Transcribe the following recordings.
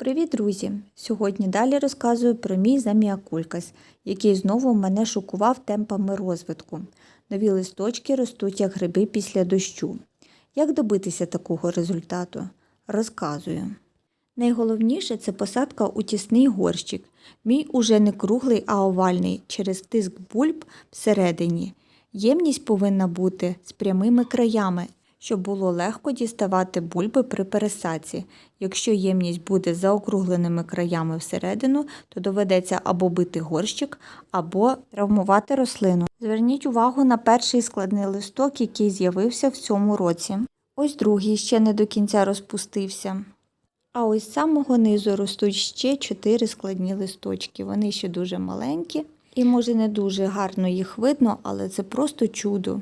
Привіт, друзі! Сьогодні далі розказую про мій заміакулькас, який знову мене шокував темпами розвитку. Нові листочки ростуть як гриби після дощу. Як добитися такого результату? Розказую. Найголовніше це посадка у тісний горщик. Мій уже не круглий, а овальний через тиск бульб всередині. Ємність повинна бути з прямими краями, щоб було легко діставати бульби при пересадці. Якщо ємність буде заокругленими краями всередину, то доведеться або бити горщик, або травмувати рослину. Зверніть увагу на перший складний листок, який з'явився в цьому році. Ось другий ще не до кінця розпустився. А ось з самого низу ростуть ще чотири складні листочки. Вони ще дуже маленькі і, може, не дуже гарно їх видно, але це просто чудо.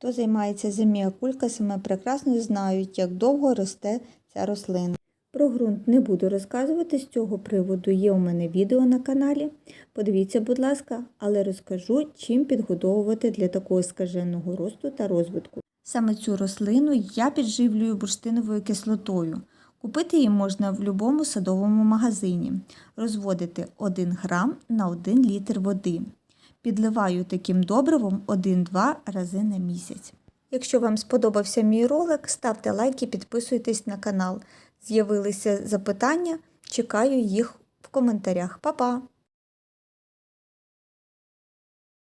Хто займається земіакулькасами, прекрасно знають, як довго росте ця рослина. Про ґрунт не буду розказувати з цього приводу. Є у мене відео на каналі. Подивіться, будь ласка, але розкажу, чим підгодовувати для такого скаженого росту та розвитку. Саме цю рослину я підживлюю бурштиновою кислотою. Купити її можна в будь-якому садовому магазині. Розводити 1 грам на 1 літр води. Підливаю таким добривом 1-2 рази на місяць. Якщо вам сподобався мій ролик, ставте лайк і підписуйтесь на канал. З'явилися запитання, чекаю їх в коментарях. Па-па!